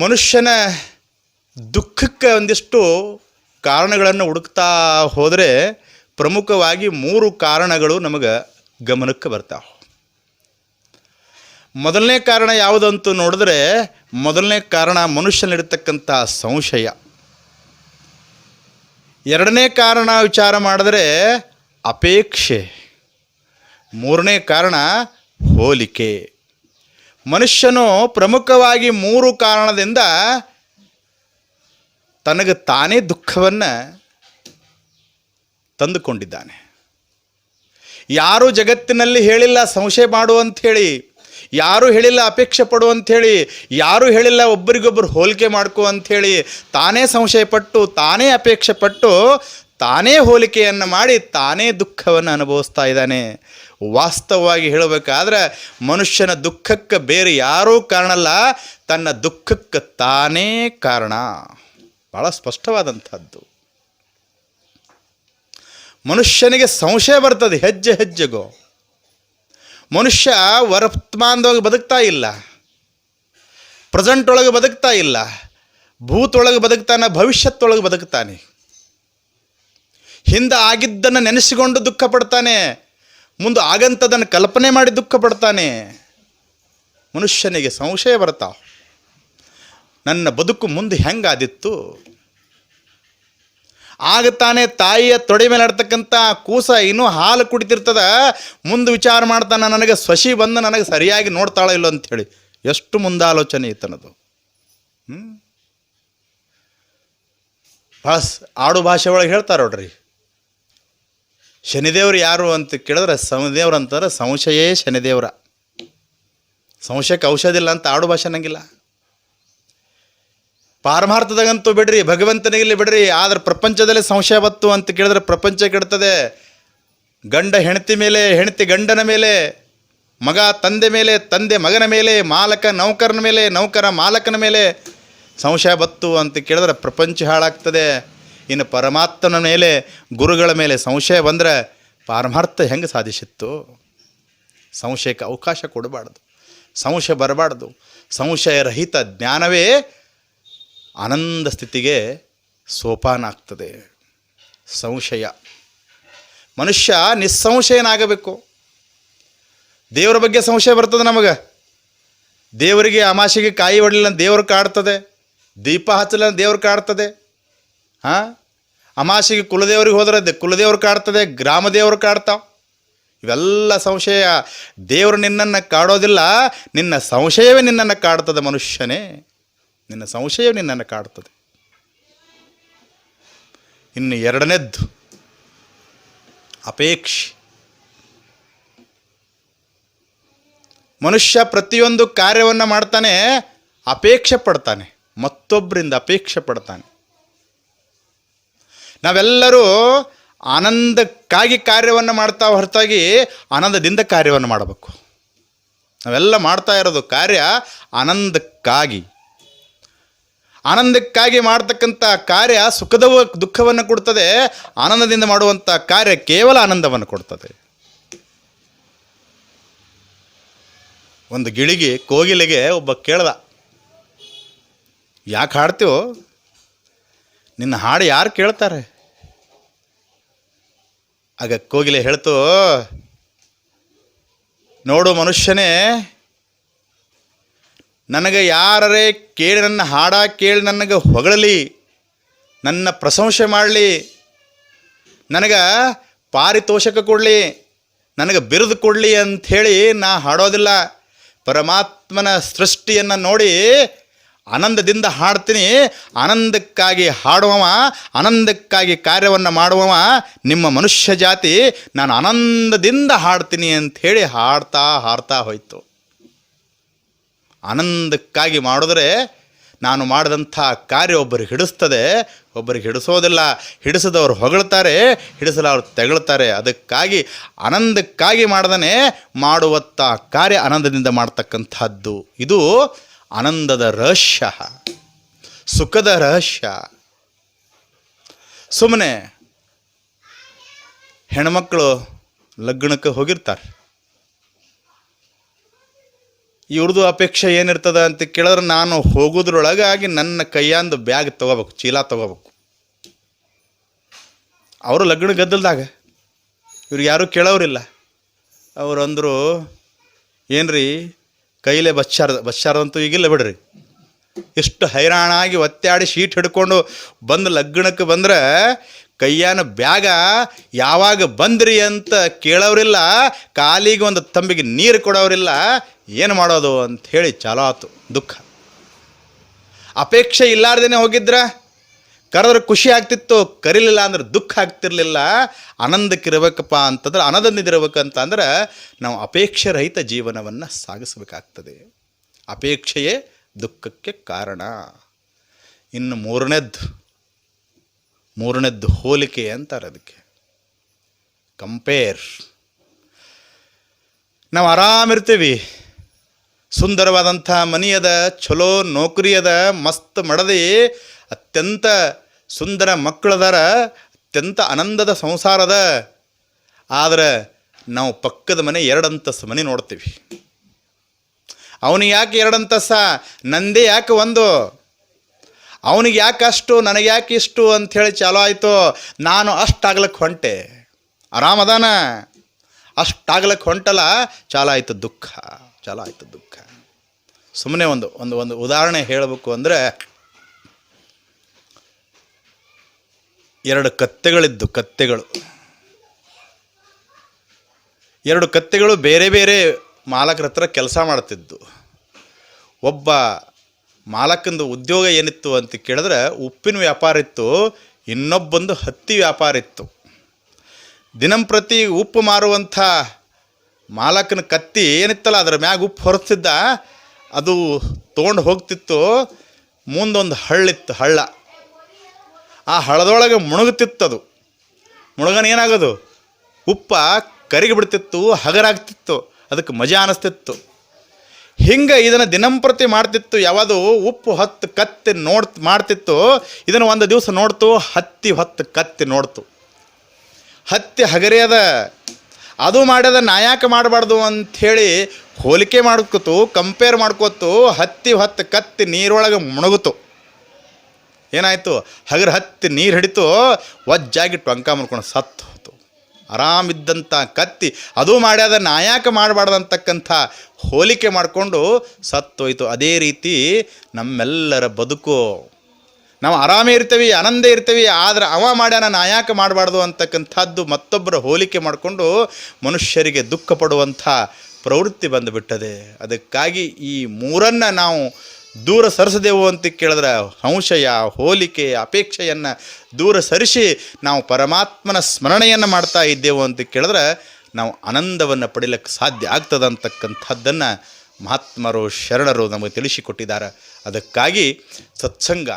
ಮನುಷ್ಯನ ದುಃಖಕ್ಕೆ ಒಂದಿಷ್ಟು ಕಾರಣಗಳನ್ನು ಹುಡುಕ್ತಾ ಹೋದರೆ ಪ್ರಮುಖವಾಗಿ ಮೂರು ಕಾರಣಗಳು ನಮಗೆ ಗಮನಕ್ಕೆ ಬರ್ತಾವೆ. ಮೊದಲನೇ ಕಾರಣ ಯಾವುದಂತೂ ನೋಡಿದ್ರೆ ಮೊದಲನೇ ಕಾರಣ ಮನುಷ್ಯನಿರ್ತಕ್ಕಂಥ ಸಂಶಯ. ಎರಡನೇ ಕಾರಣ ವಿಚಾರ ಮಾಡಿದ್ರೆ ಅಪೇಕ್ಷೆ. ಮೂರನೇ ಕಾರಣ ಹೋಲಿಕೆ. ಮನುಷ್ಯನು ಪ್ರಮುಖವಾಗಿ ಮೂರು ಕಾರಣದಿಂದ ತನಗೆ ತಾನೇ ದುಃಖವನ್ನು ತಂದುಕೊಂಡಿದ್ದಾನೆ. ಯಾರು ಜಗತ್ತಿನಲ್ಲಿ ಹೇಳಿಲ್ಲ ಸಂಶಯ ಮಾಡು ಅಂಥೇಳಿ ಯಾರು ಹೇಳಿಲ್ಲ ಅಪೇಕ್ಷೆ ಪಡು ಅಂಥೇಳಿ ಯಾರು ಹೇಳಿಲ್ಲ ಒಬ್ಬರಿಗೊಬ್ಬರು ಹೋಲಿಕೆ ಮಾಡ್ಕೋ ಅಂಥೇಳಿ ತಾನೇ ಸಂಶಯಪಟ್ಟು ತಾನೇ ಅಪೇಕ್ಷೆ ಪಟ್ಟು, ತಾನೇ ಹೋಲಿಕೆಯನ್ನು ಮಾಡಿ ತಾನೇ ದುಃಖವನ್ನು ಅನುಭವಿಸ್ತಾ ಇದ್ದಾನೆ. ವಾಸ್ತವವಾಗಿ ಹೇಳಬೇಕಾದ್ರೆ ಮನುಷ್ಯನ ದುಃಖಕ್ಕೆ ಬೇರೆ ಯಾರೂ ಕಾರಣ ಅಲ್ಲ ತನ್ನ ದುಃಖಕ್ಕೆ ತಾನೇ ಕಾರಣ. ಭಾಳ ಸ್ಪಷ್ಟವಾದಂಥದ್ದು. ಮನುಷ್ಯನಿಗೆ ಸಂಶಯ ಬರ್ತದೆ, ಹೆಜ್ಜೆ ಹೆಜ್ಜೆಗೋ. ಮನುಷ್ಯ ವರ್ತಮಾನದೊಳಗೆ ಬದುಕ್ತಾ ಇಲ್ಲ ಪ್ರೆಸೆಂಟ್ ಒಳಗೆ ಬದುಕ್ತಾ ಇಲ್ಲ, ಭೂತೊಳಗೆ ಬದುಕ್ತಾನೆ, ಭವಿಷ್ಯತ್ತೊಳಗೆ ಬದುಕ್ತಾನೆ. ಹಿಂದೆ ಆಗಿದ್ದನ್ನು ನೆನೆಸಿಕೊಂಡು ದುಃಖ ಪಡ್ತಾನೆ ಮುಂದೆ ಆಗಂತದನ್ನು ಕಲ್ಪನೆ ಮಾಡಿ ದುಃಖ ಪಡ್ತಾನೆ. ಮನುಷ್ಯನಿಗೆ ಸಂಶಯ ಬರ್ತಾವ ನನ್ನ ಬದುಕು ಮುಂದೆ ಹೆಂಗಾದಿತ್ತು? ಆಗ ತಾನೇ ತಾಯಿಯ ತೊಡೆ ಮೇಲೆ ಆಡ್ತಕ್ಕಂಥ ಕೂಸ ಇನ್ನೂ ಹಾಲು ಕುಡಿತಿರ್ತದ? ಮುಂದೆ ವಿಚಾರ ಮಾಡ್ತಾನೆ, ನನಗೆ ಸ್ವಶಿ ಬಂದು ನನಗೆ ಸರಿಯಾಗಿ ನೋಡ್ತಾಳೋ ಇಲ್ಲೋ ಅಂಥೇಳಿ. ಎಷ್ಟು ಮುಂದಾಲೋಚನೆ ಇತ್ತನದು. ಹ್ಞೂ ಭಾಳ ಆಡು ಭಾಷೆ ಒಳಗೆ ಹೇಳ್ತಾರೆ ನೋಡ್ರಿ. ಶನಿದೇವ್ರು ಯಾರು ಅಂತ ಕೇಳಿದ್ರೆ ಶನಿದೇವ್ರು ಅಂತಾರೆ, ಸಂಶಯೇ ಶನಿದೇವ್ರ. ಸಂಶಯಕ್ಕೆ ಔಷಧ ಇಲ್ಲ ಅಂತ ಆಡು ಭಾಷೆ ಅನ್ನಂಗಿಲ್ಲ. ಪಾರಮಾರ್ಥದಾಗಂತೂ ಬಿಡ್ರಿ ಭಗವಂತನಿಗೆ ಬಿಡ್ರಿ, ಆದ್ರೆ ಪ್ರಪಂಚದಲ್ಲಿ ಸಂಶಯ ಬತ್ತು ಅಂತ ಕೇಳಿದ್ರೆ ಪ್ರಪಂಚ ಕೆಡ್ತದೆ. ಗಂಡ ಹೆಂಡತಿ ಮೇಲೆ, ಹೆಂಡತಿ ಗಂಡನ ಮೇಲೆ, ಮಗ ತಂದೆ ಮೇಲೆ, ತಂದೆ ಮಗನ ಮೇಲೆ, ಮಾಲಕ ನೌಕರನ ಮೇಲೆ, ನೌಕರ ಮಾಲಕನ ಮೇಲೆ ಸಂಶಯ ಬತ್ತು ಅಂತ ಕೇಳಿದ್ರೆ ಪ್ರಪಂಚ ಹಾಳಾಗ್ತದೆ. ಇನ್ನು ಪರಮಾತ್ಮನ ಮೇಲೆ, ಗುರುಗಳ ಮೇಲೆ ಸಂಶಯ ಬಂದರೆ ಪಾರಮಾರ್ಥ ಹೆಂಗೆ ಸಾಧಿಸಿತ್ತು? ಸಂಶಯಕ್ಕೆ ಅವಕಾಶ ಕೊಡಬಾರ್ದು. ಸಂಶಯ ಬರಬಾರ್ದು. ಸಂಶಯ ರಹಿತ ಜ್ಞಾನವೇ ಆನಂದ ಸ್ಥಿತಿಗೆ ಸೋಪಾನ ಆಗ್ತದೆ. ಸಂಶಯ. ಮನುಷ್ಯ ನಿಸ್ಸಂಶಯನಾಗಬೇಕು. ದೇವರ ಬಗ್ಗೆ ಸಂಶಯ ಬರ್ತದೆ ನಮಗೆ. ದೇವರಿಗೆ ಅಮಾಶೆಗೆ ಕಾಯಿ ಹೊಡಲಿಲ್ಲ ದೇವರು ಕಾಡ್ತದೆ. ದೀಪ ಹಚ್ಚಲಿಲ್ಲ ದೇವರು ಕಾಡ್ತದೆ. ಹಾಂ? ಅಮಾಸೆಗೆ ಕುಲದೇವ್ರಿಗೆ ಹೋದ್ರೆ ಕುಲದೇವ್ರು ಕಾಡ್ತದೆ ಗ್ರಾಮ ದೇವರು ಕಾಡ್ತಾವ. ಇವೆಲ್ಲ ಸಂಶಯ. ದೇವರು ನಿನ್ನನ್ನು ಕಾಡೋದಿಲ್ಲ, ನಿನ್ನ ಸಂಶಯವೇ ನಿನ್ನನ್ನು ಕಾಡ್ತದೆ ಮನುಷ್ಯನೇ. ನಿನ್ನ ಸಂಶಯವೇ ನಿನ್ನನ್ನು ಕಾಡ್ತದೆ. ಇನ್ನು ಎರಡನೇದ್ದು, ಅಪೇಕ್ಷೆ. ಮನುಷ್ಯ ಪ್ರತಿಯೊಂದು ಕಾರ್ಯವನ್ನು ಮಾಡ್ತಾನೆ, ಅಪೇಕ್ಷೆ ಪಡ್ತಾನೆ. ಮತ್ತೊಬ್ಬರಿಂದ ಅಪೇಕ್ಷೆ ಪಡ್ತಾನೆ. ನಾವೆಲ್ಲರೂ ಆನಂದಕ್ಕಾಗಿ ಕಾರ್ಯವನ್ನು ಮಾಡ್ತಾ ಹೊರತಾಗಿ ಆನಂದದಿಂದ ಕಾರ್ಯವನ್ನು ಮಾಡಬೇಕು. ನಾವೆಲ್ಲ ಮಾಡ್ತಾ ಇರೋದು ಕಾರ್ಯ ಆನಂದಕ್ಕಾಗಿ. ಆನಂದಕ್ಕಾಗಿ ಮಾಡ್ತಕ್ಕಂಥ ಕಾರ್ಯ ಸುಖದ ದುಃಖವನ್ನು ಕೊಡ್ತದೆ, ಆನಂದದಿಂದ ಮಾಡುವಂಥ ಕಾರ್ಯ ಕೇವಲ ಆನಂದವನ್ನು ಕೊಡ್ತದೆ. ಒಂದು ಗಿಳಿಗೆ, ಕೋಗಿಲೆಗೆ ಒಬ್ಬ ಕೇಳ್ದ, ಯಾಕೆ ಹಾಡ್ತೀವೋ? ನಿನ್ನ ಹಾಡು ಯಾರು ಕೇಳ್ತಾರೆ? ಆಗ ಕೋಗಿಲೆ ಹೇಳ್ತು, ನೋಡು ಮನುಷ್ಯನೇ, ನನಗೆ ಯಾರರೇ ಕೇಳಿ ನನ್ನ ಹಾಡ ಕೇಳಿ ನನಗೆ ಹೊಗಳಲಿ, ನನ್ನ ಪ್ರಶಂಸೆ ಮಾಡಲಿ, ನನಗೆ ಪಾರಿತೋಷಕ ಕೊಡಲಿ, ನನಗೆ ಬಿರುದು ಕೊಡಲಿ ಅಂಥೇಳಿ ನಾ ಹಾಡೋದಿಲ್ಲ. ಪರಮಾತ್ಮನ ಸೃಷ್ಟಿಯನ್ನು ನೋಡಿ ಆನಂದದಿಂದ ಹಾಡ್ತೀನಿ. ಆನಂದಕ್ಕಾಗಿ ಹಾಡುವವ, ಆನಂದಕ್ಕಾಗಿ ಕಾರ್ಯವನ್ನು ಮಾಡುವವ, ನಿಮ್ಮ ಮನುಷ್ಯ ಜಾತಿ, ನಾನು ಆನಂದದಿಂದ ಹಾಡ್ತೀನಿ ಅಂಥೇಳಿ ಹಾಡ್ತಾ ಹಾಡ್ತಾ ಹೋಯ್ತು. ಆನಂದಕ್ಕಾಗಿ ಮಾಡಿದ್ರೆ ನಾನು ಮಾಡಿದಂಥ ಕಾರ್ಯ ಒಬ್ಬರಿಗೆ ಹಿಡಿಸ್ತದೆ. ಒಬ್ಬರಿಗೆ ಹಿಡಿಸೋದಿಲ್ಲ. ಹಿಡಿಸದವ್ರು ಹೊಗಳ್ತಾರೆ ಹಿಡಿಸಲವ್ರು ತೆಗಳ್ತಾರೆ. ಅದಕ್ಕಾಗಿ ಆನಂದಕ್ಕಾಗಿ ಮಾಡ್ದೇ ಮಾಡುವತ್ತ ಕಾರ್ಯ ಆನಂದದಿಂದ ಮಾಡ್ತಕ್ಕಂಥದ್ದು. ಇದು ಆನಂದದ ರಹಸ್ಯ, ಸುಖದ ರಹಸ್ಯ. ಸುಮ್ಮನೆ ಹೆಣ್ಮಕ್ಳು ಲಗ್ನಕ್ಕೆ ಹೋಗಿರ್ತಾರೆ. ಇವ್ರದ್ದು ಅಪೇಕ್ಷೆ ಏನಿರ್ತದ ಅಂತ ಕೇಳಿದ್ರೆ ನಾನು ಹೋಗೋದ್ರೊಳಗಾಗಿ ನನ್ನ ಕೈಯಂದು ಬ್ಯಾಗ್ ತೊಗೋಬೇಕು, ಚೀಲ ತೊಗೋಬೇಕು. ಅವರು ಲಗ್ನ ಗದ್ದಲ್ದಾಗ ಇವ್ರಿಗೆ ಯಾರೂ ಕೇಳೋರಿಲ್ಲ. ಅವ್ರು ಅಂದರು ಏನ್ರಿ ಕೈಲೇ ಬಚ್ಚಾರ ಬಚ್ಚಾರದಂತೂ ಈಗಿಲ್ಲ ಬಿಡ್ರಿ. ಎಷ್ಟು ಹೈರಾಣಾಗಿ ಒತ್ತಾಡಿ ಶೀಟ್ ಹಿಡ್ಕೊಂಡು ಬಂದು ಲಗ್ನಕ್ಕೆ ಬಂದ್ರೆ ಕೈಯಾನ ಬ್ಯಾಗ ಯಾವಾಗ ಬಂದ್ರಿ ಅಂತ ಕೇಳೋರಿಲ್ಲ ಕಾಲಿಗೆ ಒಂದು ತಂಬಿಗೆ ನೀರು ಕೊಡೋರಿಲ್ಲ ಏನು ಮಾಡೋದು ಅಂತ ಹೇಳಿ ಚಾಲಾತು ದುಃಖ. ಅಪೇಕ್ಷೆ ಇಲ್ಲಾರ್ದೇ ಹೋಗಿದ್ರ? ಕರೆದ್ರೆ ಖುಷಿ ಆಗ್ತಿತ್ತು, ಕರೀಲಿಲ್ಲ ಅಂದ್ರೆ ದುಃಖ ಆಗ್ತಿರ್ಲಿಲ್ಲ. ಆನಂದಕ್ಕಿರ್ಬೇಕಪ್ಪ ಅಂತಂದ್ರೆ ಆನಂದದಿರಬೇಕಂತ ಅಂದ್ರೆ ನಾವು ಅಪೇಕ್ಷೆ ರಹಿತ ಜೀವನವನ್ನು ಸಾಗಿಸಬೇಕಾಗ್ತದೆ. ಅಪೇಕ್ಷೆಯೇ ದುಃಖಕ್ಕೆ ಕಾರಣ. ಇನ್ನು ಮೂರನೇದ್ದು ಮೂರನೇದ್ದು ಹೋಲಿಕೆ ಅಂತಾರೆ ಅದಕ್ಕೆ. ಕಂಪೇರ್ ನಾವು ಆರಾಮಿರ್ತೀವಿ. ಸುಂದರವಾದಂಥ ಮನೆಯದ ಚಲೋ ನೌಕರಿಯದ, ಮಸ್ತ್ ಮಡದಿ, ಅತ್ಯಂತ ಸುಂದರ ಮಕ್ಕಳದಾರ, ಅತ್ಯಂತ ಆನಂದದ ಸಂಸಾರದ. ಆದರೆ ನಾವು ಪಕ್ಕದ ಮನೆ ಎರಡಂತಸ್ತು ಮನೆ ನೋಡ್ತೀವಿ. ಅವನಿಗೆ ಯಾಕೆ ಎರಡಂತಸ್ಸ? ನಂದೇ ಯಾಕೆ ಒಂದು? ಅವನಿಗೆ ಯಾಕೆ ಅಷ್ಟು? ನನಗೆ ಯಾಕೆ ಇಷ್ಟು? ಅಂಥೇಳಿ ಚಾಲೋ ಆಯಿತು. ನಾನು ಅಷ್ಟಾಗ್ಲಕ್ಕೆ ಹೊಂಟೆ. ಆರಾಮದಾನ? ಅಷ್ಟಾಗ್ಲಕ್ಕೆ ಹೊಂಟಲ್ಲ, ಚಾಲೋ ಆಯಿತು ದುಃಖ. ಚಾಲೋ ಆಯಿತು ದುಃಖ. ಸುಮ್ಮನೆ ಒಂದು ಒಂದು ಒಂದು ಉದಾಹರಣೆ ಹೇಳಬೇಕು ಅಂದರೆ ಎರಡು ಕತ್ತೆಗಳಿದ್ದು ಕತ್ತೆಗಳು. ಎರಡು ಕತ್ತೆಗಳು ಬೇರೆ ಬೇರೆ ಮಾಲಕರ ಹತ್ರ ಕೆಲಸ ಮಾಡ್ತಿದ್ದು. ಒಬ್ಬ ಮಾಲಕಂದು ಉದ್ಯೋಗ ಏನಿತ್ತು ಅಂತ ಕೇಳಿದ್ರೆ ಉಪ್ಪಿನ ವ್ಯಾಪಾರ ಇತ್ತು, ಇನ್ನೊಬ್ಬಂದು ಹತ್ತಿ ವ್ಯಾಪಾರ ಇತ್ತು. ದಿನಂಪ್ರತಿ ಉಪ್ಪು ಮಾರುವಂಥ ಮಾಲಕನ ಕತ್ತಿ ಏನಿತ್ತಲ್ಲ, ಅದರ ಮ್ಯಾಗ ಉಪ್ಪು ಹೊರತಿದ್ದ ಅದು ತೊಗೊಂಡು ಹೋಗ್ತಿತ್ತು. ಮುಂದೊಂದು ಹಳ್ಳಿತ್ತು, ಹಳ್ಳ. ಆ ಹಳ್ಳದೊಳಗೆ ಮುಣುಗುತ್ತಿತ್ತದು ಮುಣುಗನ ಏನಾಗೋದು? ಉಪ್ಪ ಕರಿಗೆ ಬಿಡ್ತಿತ್ತು, ಹಗರಾಗ್ತಿತ್ತು, ಅದಕ್ಕೆ ಮಜಾ ಅನ್ನಿಸ್ತಿತ್ತು ಹಿಂಗೆ ಇದನ್ನು ದಿನಂಪ್ರತಿ ಮಾಡ್ತಿತ್ತು, ಯಾವುದು ಉಪ್ಪು ಹತ್ತು ಕತ್ತಿ ನೋಡ್, ಮಾಡ್ತಿತ್ತು. ಇದನ್ನು ಒಂದು ದಿವಸ ನೋಡ್ತು, ಹತ್ತಿ ಹೊತ್ತು ಕತ್ತಿ ನೋಡ್ತು. ಹತ್ತಿ ಹಗರಿಯದ ಅದು ಮಾಡ್ಯದ ನಾಯಾಕ ಮಾಡಬಾರ್ದು ಅಂಥೇಳಿ ಹೋಲಿಕೆ ಮಾಡ್ಕೋತು ಕಂಪೇರ್ ಮಾಡ್ಕೋತು, ಹತ್ತಿ ಹೊತ್ತು ಕತ್ತಿ ನೀರೊಳಗೆ ಮುಳುಗುತು ಏನಾಯಿತು? ಹಗರ ಹತ್ತಿ ನೀರು ಹಿಡಿತು, ವಜ್ಜಾಗಿ ಟೊಂಕ ಮಾಡ್ಕೊಂಡು ಸತ್ತು ಹೋತು. ಆರಾಮಿದ್ದಂಥ ಕತ್ತಿ, ಅದು ಮಾಡ್ಯಾದ ನಾಯಾಕ ಮಾಡಬಾರ್ದಂತಕ್ಕಂಥ ಹೋಲಿಕೆ ಮಾಡಿಕೊಂಡು ಸತ್ತೋಯ್ತು. ಅದೇ ರೀತಿ ನಮ್ಮೆಲ್ಲರ ಬದುಕು. ನಾವು ಆರಾಮೇ ಇರ್ತೀವಿ, ಆನಂದ ಇರ್ತೀವಿ, ಆದರೆ ಅವ ಮಾಡ್ಯಾನ ನಾಯಾಕ ಮಾಡಬಾರ್ದು ಅಂತಕ್ಕಂಥದ್ದು ಮತ್ತೊಬ್ಬರ ಹೋಲಿಕೆ ಮಾಡಿಕೊಂಡು ಮನುಷ್ಯರಿಗೆ ದುಃಖ ಪಡುವಂಥ ಪ್ರವೃತ್ತಿ ಬಂದುಬಿಟ್ಟದೆ. ಅದಕ್ಕಾಗಿ ಈ ಮೂರನ್ನು ನಾವು ದೂರ ಸರಿಸದೆವು ಅಂತ ಕೇಳಿದ್ರೆ ಸಂಶಯ, ಹೋಲಿಕೆ, ಅಪೇಕ್ಷೆಯನ್ನು ದೂರ ಸರಿಸಿ ನಾವು ಪರಮಾತ್ಮನ ಸ್ಮರಣೆಯನ್ನು ಮಾಡ್ತಾ ಇದ್ದೆವು ಅಂತ ಕೇಳಿದ್ರೆ ನಾವು ಆನಂದವನ್ನು ಪಡಿಲಿಕ್ಕೆ ಸಾಧ್ಯ ಆಗ್ತದೆ ಅಂತಕ್ಕಂಥದ್ದನ್ನು ಮಹಾತ್ಮರು, ಶರಣರು ನಮಗೆ ತಿಳಿಸಿಕೊಟ್ಟಿದ್ದಾರೆ. ಅದಕ್ಕಾಗಿ ಸತ್ಸಂಗ